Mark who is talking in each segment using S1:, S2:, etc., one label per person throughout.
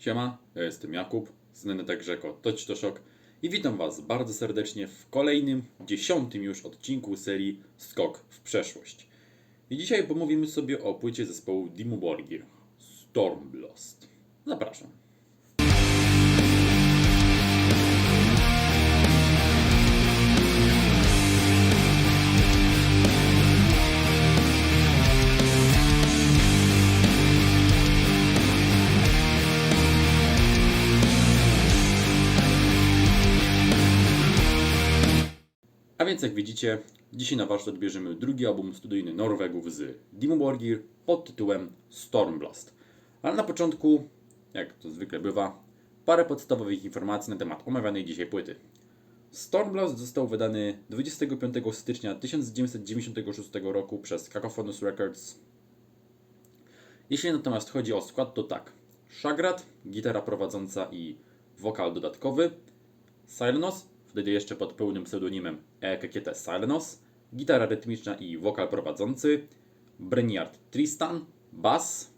S1: Siema, ja jestem Jakub, znany także jako Toć to Szok i witam Was bardzo serdecznie w kolejnym, dziesiątym już odcinku serii Skok w przeszłość. I dzisiaj pomówimy sobie o płycie zespołu Dimmu Borgir, Stormblast. Zapraszam. Więc jak widzicie, dzisiaj na warsztat bierzemy drugi album studyjny Norwegów z Dimmu Borgir pod tytułem Stormblast. Ale na początku, jak to zwykle bywa, parę podstawowych informacji na temat omawianej dzisiaj płyty. Stormblast został wydany 25 stycznia 1996 roku przez Cacophonous Records. Jeśli natomiast chodzi o skład, to tak. Shagrat, gitara prowadząca i wokal dodatkowy, Silnos, wtedy jeszcze pod pełnym pseudonimem Ekekiete Silnos, gitara rytmiczna i wokal prowadzący, Brynjard Tristan, bas,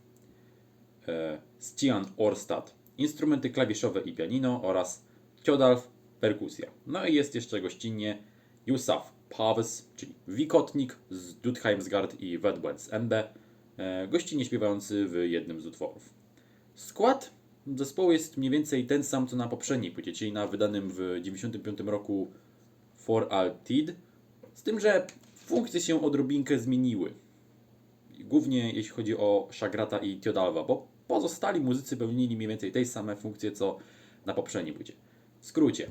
S1: e, Stian Orstad, instrumenty klawiszowe i pianino oraz Thiodalf, perkusja. No i jest jeszcze gościnnie Jusaf Pawes, czyli wikotnik z Dudheimsgard i Wedwens Embe, e, gościnnie śpiewający w jednym z utworów. Skład zespołu jest mniej więcej ten sam co na poprzedniej płycie, czyli na wydanym w 1995 roku For Altid, z tym, że funkcje się odrobinkę zmieniły. Głównie jeśli chodzi o Shagrata i Thiodalwa, bo pozostali muzycy pełnili mniej więcej tej same funkcje co na poprzedniej płycie. W skrócie,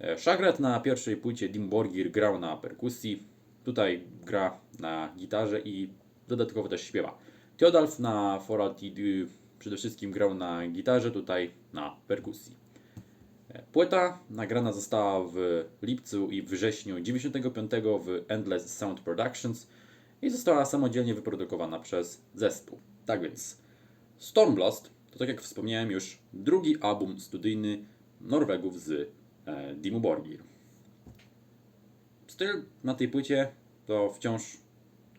S1: e, Shagrat na pierwszej płycie Dim Borgir grał na perkusji, tutaj gra na gitarze i dodatkowo też śpiewa. Theodalf na For Altid y, przede wszystkim grał na gitarze, tutaj na perkusji. E, Płyta nagrana została w lipcu i wrześniu 95 w Endless Sound Productions i została samodzielnie wyprodukowana przez zespół. Tak więc Stormblast to tak jak wspomniałem już drugi album studyjny Norwegów z e, Dimmu Borgir. Styl na tej płycie to wciąż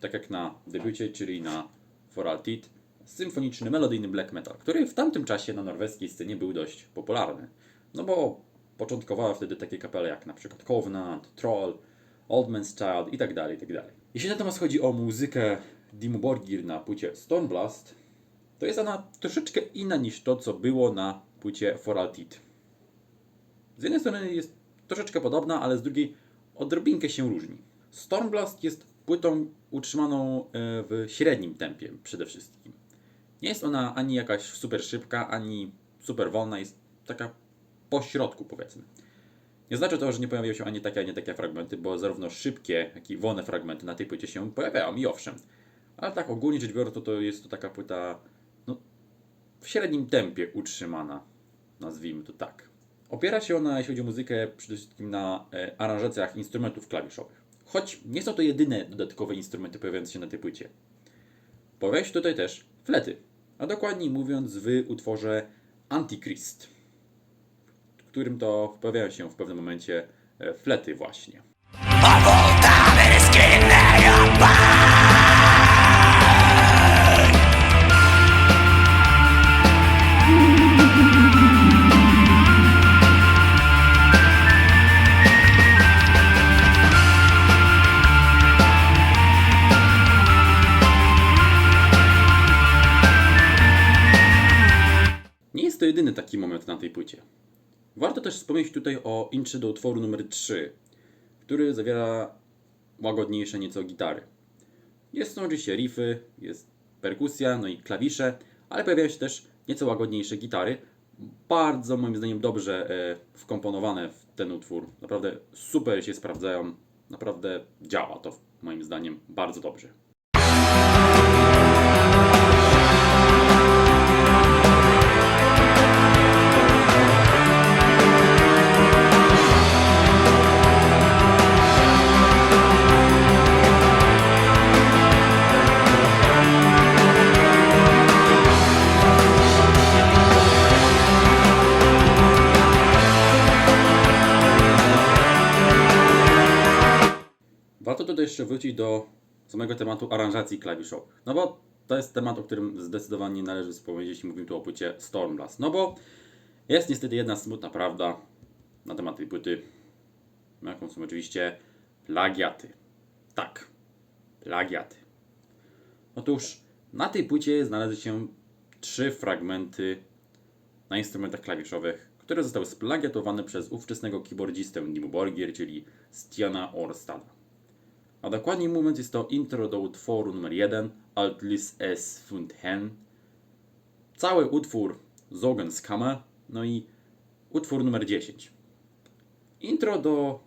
S1: tak jak na debiucie, czyli na For Altid, symfoniczny, melodyjny black metal, który w tamtym czasie na norweskiej scenie był dość popularny. No bo początkowały wtedy takie kapele jak na przykład Covenant, Troll, Old Man's Child i tak dalej, i tak. Jeśli natomiast chodzi o muzykę Dimmu Borgir na płycie Stormblast, to jest ona troszeczkę inna niż to, co było na płycie For Altid. Z jednej strony jest troszeczkę podobna, ale z drugiej odrobinkę się różni. Stormblast jest płytą utrzymaną e, w średnim tempie przede wszystkim. Nie jest ona ani jakaś super szybka, ani super wolna, jest taka po środku powiedzmy. Nie znaczy to, że nie pojawiają się ani takie, ani takie fragmenty, bo zarówno szybkie, jak i wolne fragmenty na tej płycie się pojawiają i owszem. Ale tak ogólnie rzecz biorąc, to, to jest to taka płyta no, w średnim tempie utrzymana, nazwijmy to tak. Opiera się ona, jeśli chodzi o muzykę, przede wszystkim na e, aranżacjach instrumentów klawiszowych. Choć nie są to jedyne dodatkowe instrumenty pojawiające się na tej płycie. Pojawiają się tutaj też flety, a dokładniej mówiąc w utworze Antichrist, w którym to pojawiają się w pewnym momencie e, flety właśnie. Na tej płycie. Warto też wspomnieć tutaj o intrze do utworu numer 3, który zawiera łagodniejsze nieco gitary. Jest są oczywiście riffy, jest perkusja, no i klawisze, ale pojawiają się też nieco łagodniejsze gitary. Bardzo moim zdaniem dobrze e, wkomponowane w ten utwór. Naprawdę super się sprawdzają. Naprawdę działa to moim zdaniem bardzo dobrze. Warto tutaj jeszcze wrócić do samego tematu aranżacji klawiszowych. No bo to jest temat, o którym zdecydowanie należy wspomnieć, jeśli mówimy tu o płycie Stormblast. No bo jest niestety jedna smutna prawda na temat tej płyty, jaką są oczywiście plagiaty. Tak, plagiaty. Otóż na tej płycie znalazły się trzy fragmenty na instrumentach klawiszowych, które zostały splagiatowane przez ówczesnego keyboardzistę Dimmu Borgir, czyli Stiana Orstada. A dokładniej mówiąc jest to intro do utworu numer 1 Altlis es fund hen, cały utwór Zogen Skama, no i utwór numer 10. Intro do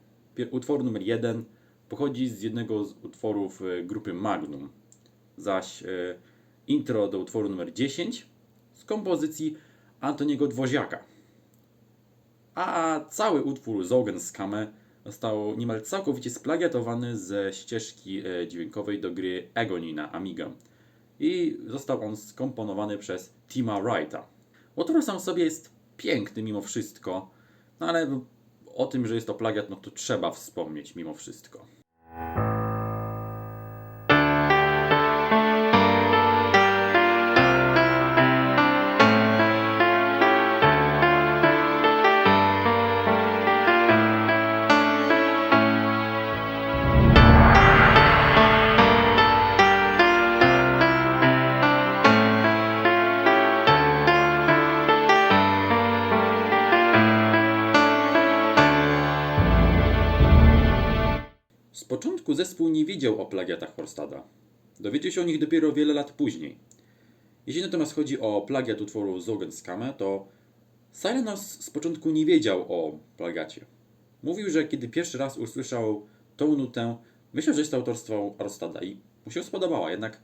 S1: utworu numer 1 pochodzi z jednego z utworów e, grupy Magnum, zaś e, intro do utworu numer 10 z kompozycji Antoniego Dwoziaka. A cały utwór Zogen Skame został niemal całkowicie splagiatowany ze ścieżki e, dźwiękowej do gry Agony na Amiga. I został on skomponowany przez Tima Wrighta. Utwór sam w sobie jest piękny mimo wszystko, no ale o tym, że jest to plagiat, no to trzeba wspomnieć mimo wszystko. Wiedział o plagiatach Horstada. Dowiedział się o nich dopiero wiele lat później. Jeśli natomiast chodzi o plagiat utworu Zogenskame, to Silenos z początku nie wiedział o plagiacie. Mówił, że kiedy pierwszy raz usłyszał tą nutę, myślał, że jest to autorstwo Horstada i mu się spodobała. Jednak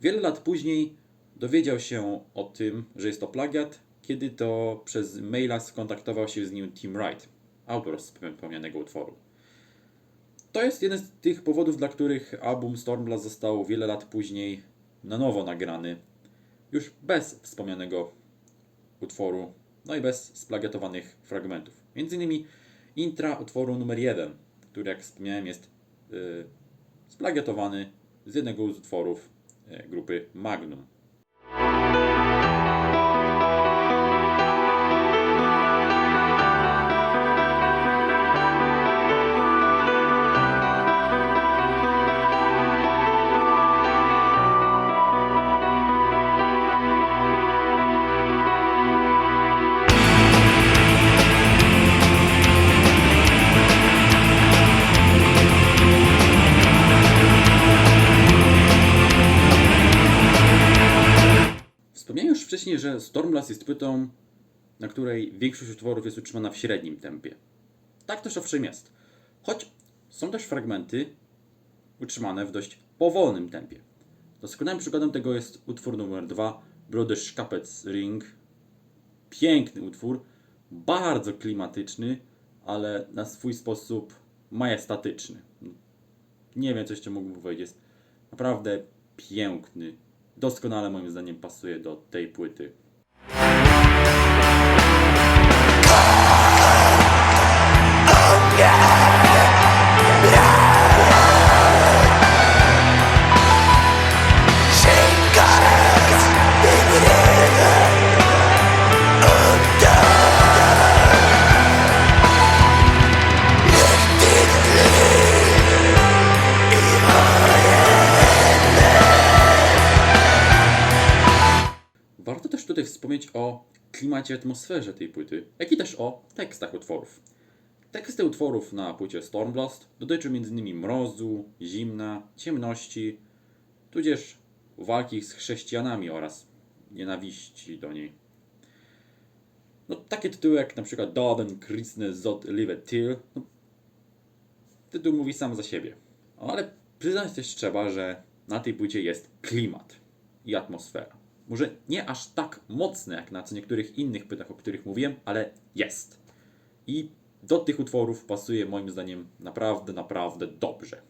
S1: wiele lat później dowiedział się o tym, że jest to plagiat, kiedy to przez maila skontaktował się z nim Tim Wright, autor wspomnianego utworu. To jest jeden z tych powodów, dla których album Stormblast został wiele lat później na nowo nagrany, już bez wspomnianego utworu, no i bez splagiatowanych fragmentów. Między innymi intra utworu numer 1, który jak wspomniałem jest yy, splagiatowany z jednego z utworów yy, grupy Magnum. Że Stormblast jest płytą, na której większość utworów jest utrzymana w średnim tempie. Tak też owszem jest. Choć są też fragmenty utrzymane w dość powolnym tempie. Doskonałym przykładem tego jest utwór numer 2 Brother Szkapec Ring. Piękny utwór, bardzo klimatyczny, ale na swój sposób majestatyczny. Nie wiem, co jeszcze mógłbym powiedzieć. Jest naprawdę piękny. Doskonale moim zdaniem pasuje do tej płyty. Klimacie, atmosferze tej płyty, jak i też o tekstach utworów. Teksty utworów na płycie Stormblast dotyczą m.in. mrozu, zimna, ciemności, tudzież walki z chrześcijanami oraz nienawiści do niej. No, takie tytuły jak przykład Doden, Kristne, Zot, Live Till, no, tytuł mówi sam za siebie. Ale przyznać też trzeba, że na tej płycie jest klimat i atmosfera. Może nie aż tak mocne jak na co niektórych innych płytach, o których mówiłem, ale jest. I do tych utworów pasuje moim zdaniem naprawdę, naprawdę dobrze.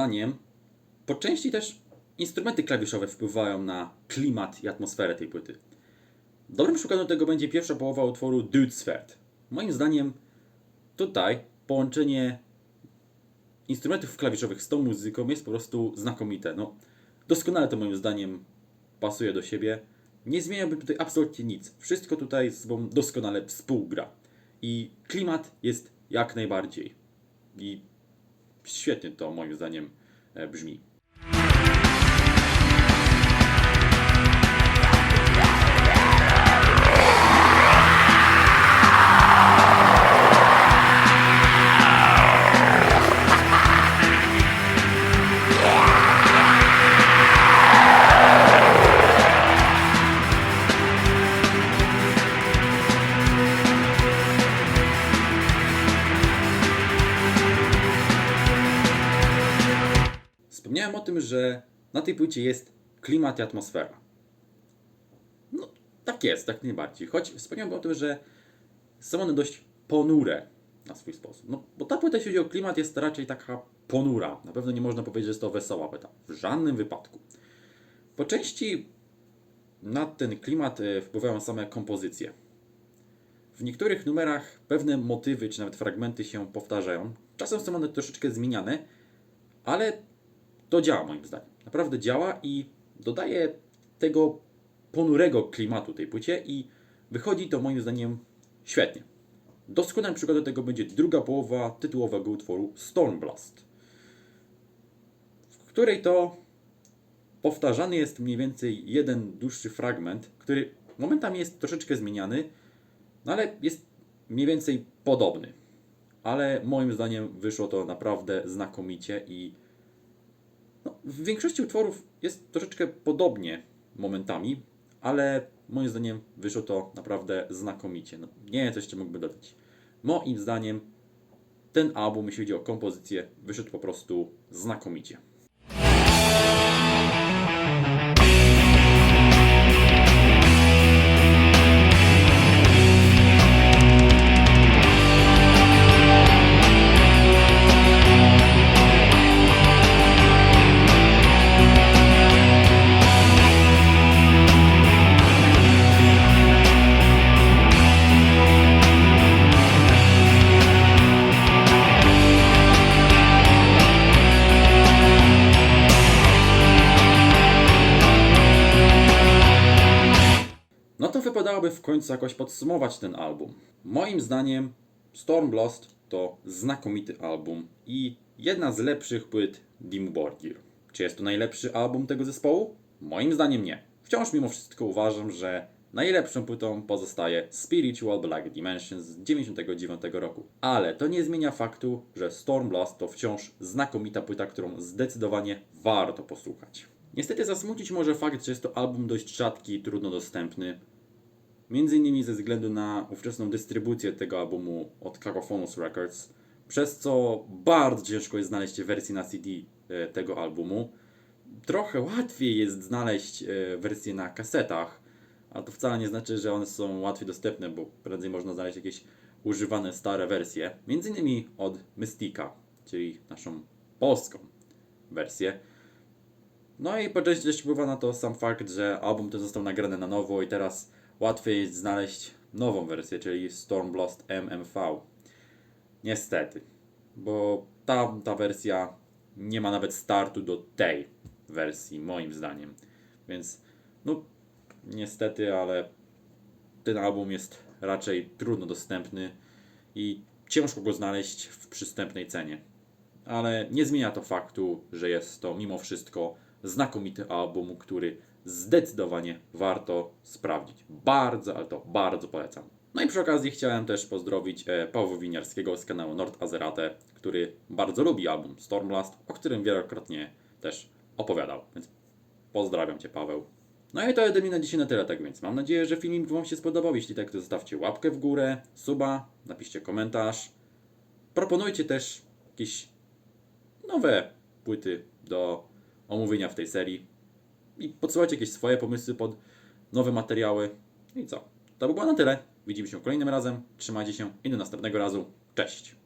S1: Zdaniem po części też instrumenty klawiszowe wpływają na klimat i atmosferę tej płyty. Dobrym przykładem tego będzie pierwsza połowa utworu Dude Sphere. Moim zdaniem tutaj połączenie instrumentów klawiszowych z tą muzyką jest po prostu znakomite. No, doskonale to moim zdaniem pasuje do siebie. Nie zmieniałbym tutaj absolutnie nic. Wszystko tutaj z sobą doskonale współgra. I klimat jest jak najbardziej. I świetnie to moim zdaniem e, brzmi. Że na tej płycie jest klimat i atmosfera. No, tak jest, tak najbardziej. Choć wspomniałem o tym, że są one dość ponure na swój sposób. No, bo ta płyta, jeśli chodzi o klimat, jest raczej taka ponura. Na pewno nie można powiedzieć, że jest to wesoła płyta. W żadnym wypadku. Po części na ten klimat e, wpływają same kompozycje. W niektórych numerach pewne motywy czy nawet fragmenty się powtarzają. Czasem są one troszeczkę zmieniane, ale to działa moim zdaniem. Naprawdę działa i dodaje tego ponurego klimatu tej płycie i wychodzi to moim zdaniem świetnie. Doskonałym przykładem tego będzie druga połowa tytułowego utworu Stormblast, w której to powtarzany jest mniej więcej jeden dłuższy fragment, który momentami jest troszeczkę zmieniany, no ale jest mniej więcej podobny. Ale moim zdaniem wyszło to naprawdę znakomicie i no, w większości utworów jest troszeczkę podobnie momentami, ale moim zdaniem wyszło to naprawdę znakomicie. No, nie wiem, co jeszcze mógłby dodać. Moim zdaniem ten album, jeśli chodzi o kompozycję, wyszedł po prostu znakomicie. Wypadałoby w końcu jakoś podsumować ten album. Moim zdaniem Stormblast to znakomity album i jedna z lepszych płyt Dimmu Borgir. Czy jest to najlepszy album tego zespołu? Moim zdaniem nie. Wciąż mimo wszystko uważam, że najlepszą płytą pozostaje Spiritual Black Dimensions z 99 roku. Ale to nie zmienia faktu, że Stormblast to wciąż znakomita płyta, którą zdecydowanie warto posłuchać. Niestety zasmucić może fakt, że jest to album dość rzadki i trudno dostępny, Między innymi ze względu na ówczesną dystrybucję tego albumu od Cacophonous Records, przez co bardzo ciężko jest znaleźć wersję na CD e, tego albumu. Trochę łatwiej jest znaleźć e, wersje na kasetach, a to wcale nie znaczy, że one są łatwiej dostępne, bo prędzej można znaleźć jakieś używane stare wersje, między innymi od Mystika, czyli naszą polską wersję. No i po części też wpływa na to sam fakt, że album ten został nagrany na nowo i teraz łatwiej jest znaleźć nową wersję, czyli Stormblast MMV. Niestety, bo ta, ta wersja nie ma nawet startu do tej wersji, moim zdaniem. Więc, no, niestety, ale ten album jest raczej trudno dostępny i ciężko go znaleźć w przystępnej cenie. Ale nie zmienia to faktu, że jest to mimo wszystko znakomity album, który zdecydowanie warto sprawdzić. Bardzo, ale to bardzo polecam. No i przy okazji chciałem też pozdrowić e, Pawła Winiarskiego z kanału Nord Azerate, który bardzo lubi album Stormblast, o którym wielokrotnie też opowiadał. Więc pozdrawiam Cię, Paweł. No i to ode mnie na dzisiaj na tyle, tak więc mam nadzieję, że film Wam się spodobał. Jeśli tak, to zostawcie łapkę w górę, suba, napiszcie komentarz. Proponujcie też jakieś nowe płyty do omówienia w tej serii i podsyłajcie jakieś swoje pomysły pod nowe materiały. I co? To by było na tyle. Widzimy się kolejnym razem. Trzymajcie się i do następnego razu. Cześć!